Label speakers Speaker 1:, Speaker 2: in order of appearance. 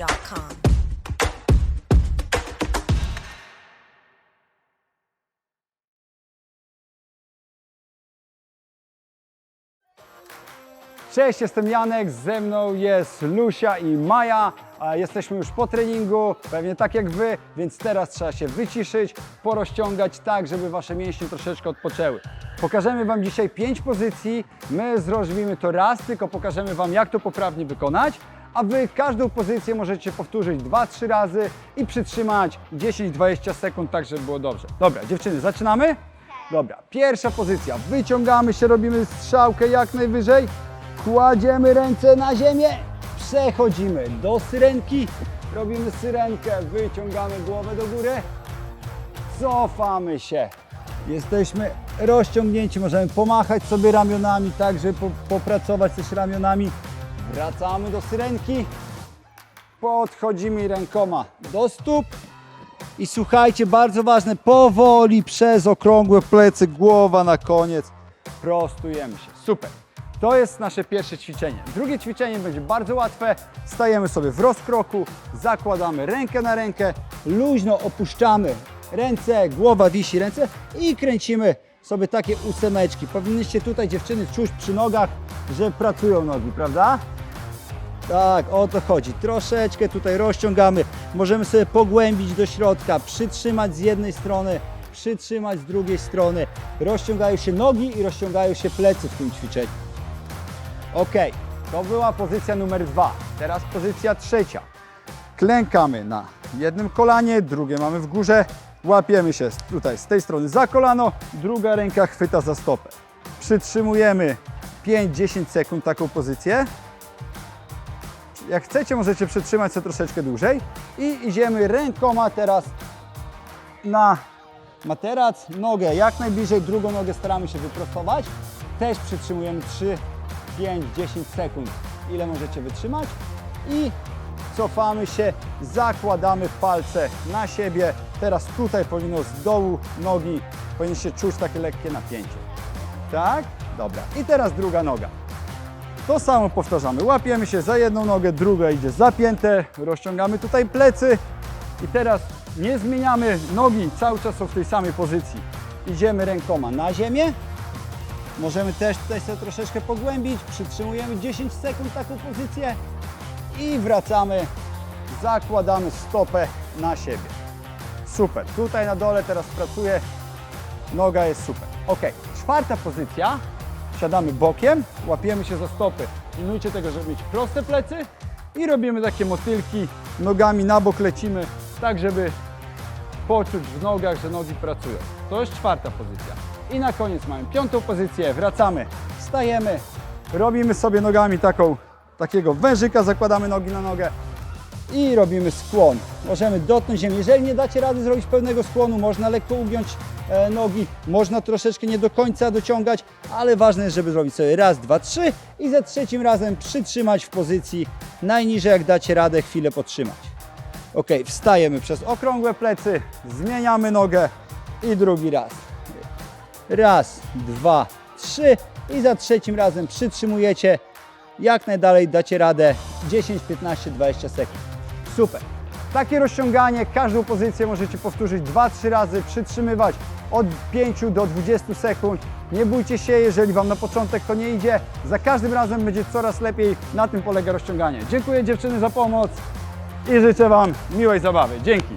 Speaker 1: Indeed.com. Cześć, jestem Janek, ze mną jest Lusia i Maja. Jesteśmy już po treningu, pewnie tak jak Wy, więc teraz trzeba się wyciszyć, porozciągać tak, żeby Wasze mięśnie troszeczkę odpoczęły. Pokażemy Wam dzisiaj 5 pozycji, my zrobimy to raz, tylko pokażemy Wam jak to poprawnie wykonać, a Wy każdą pozycję możecie powtórzyć 2-3 razy i przytrzymać 10-20 sekund, tak żeby było dobrze. Dobra, dziewczyny, zaczynamy? Dobra, pierwsza pozycja. Wyciągamy się, robimy strzałkę jak najwyżej. Kładziemy ręce na ziemię. Przechodzimy do syrenki. Robimy syrenkę, wyciągamy głowę do góry. Cofamy się. Jesteśmy rozciągnięci, możemy pomachać sobie ramionami, tak, żeby po, popracować też ramionami. Wracamy do syrenki. Podchodzimy rękoma do stóp. I słuchajcie, bardzo ważne, powoli przez okrągłe plecy, głowa na koniec. Prostujemy się. Super. To jest nasze pierwsze ćwiczenie. Drugie ćwiczenie będzie bardzo łatwe. Stajemy sobie w rozkroku, zakładamy rękę na rękę, luźno opuszczamy ręce, głowa wisi ręce i kręcimy sobie takie ósemeczki. Powinnyście tutaj dziewczyny czuć przy nogach, że pracują nogi, prawda? Tak, o to chodzi. Troszeczkę tutaj rozciągamy. Możemy sobie pogłębić do środka, przytrzymać z jednej strony, przytrzymać z drugiej strony. Rozciągają się nogi i rozciągają się plecy w tym ćwiczeniu. Ok, to była pozycja numer dwa. Teraz pozycja trzecia. Klękamy na jednym kolanie, drugie mamy w górze. Łapiemy się tutaj z tej strony za kolano, druga ręka chwyta za stopę. Przytrzymujemy 5-10 sekund taką pozycję. Jak chcecie, możecie przytrzymać sobie troszeczkę dłużej i idziemy rękoma teraz na materac, nogę jak najbliżej, drugą nogę staramy się wyprostować. Też przytrzymujemy 3, 5, 10 sekund, ile możecie wytrzymać i cofamy się, zakładamy palce na siebie. Teraz tutaj powinno z dołu nogi, powinniście czuć takie lekkie napięcie. Tak? Dobra. I teraz druga noga. To samo powtarzamy. Łapiemy się za jedną nogę, druga idzie zapięte, rozciągamy tutaj plecy i teraz nie zmieniamy nogi, cały czas są w tej samej pozycji. Idziemy rękoma na ziemię. Możemy też tutaj sobie troszeczkę pogłębić. Przytrzymujemy 10 sekund taką pozycję i wracamy. Zakładamy stopę na siebie. Super. Tutaj na dole teraz pracuję. Noga jest super. Ok, czwarta pozycja. Siadamy bokiem, łapiemy się za stopy. Pilnujcie tego, żeby mieć proste plecy i robimy takie motylki. Nogami na bok lecimy, tak żeby poczuć w nogach, że nogi pracują. To jest czwarta pozycja. I na koniec mamy piątą pozycję. Wracamy, stajemy, robimy sobie nogami taką, takiego wężyka, zakładamy nogi na nogę i robimy skłon. Możemy dotknąć ziemi. Jeżeli nie dacie rady zrobić pełnego skłonu, można lekko ugiąć e, nogi, można troszeczkę nie do końca dociągać, ale ważne jest, żeby zrobić sobie raz, dwa, trzy i za trzecim razem przytrzymać w pozycji najniżej, jak dacie radę, chwilę podtrzymać. Ok, wstajemy przez okrągłe plecy, zmieniamy nogę i drugi raz. Raz, dwa, trzy i za trzecim razem przytrzymujecie. Jak najdalej dacie radę 10, 15, 20 sekund. Super. Takie rozciąganie, każdą pozycję możecie powtórzyć 2-3 razy, przytrzymywać od 5 do 20 sekund. Nie bójcie się, jeżeli Wam na początek to nie idzie. Za każdym razem będzie coraz lepiej. Na tym polega rozciąganie. Dziękuję dziewczyny za pomoc i życzę Wam miłej zabawy. Dzięki.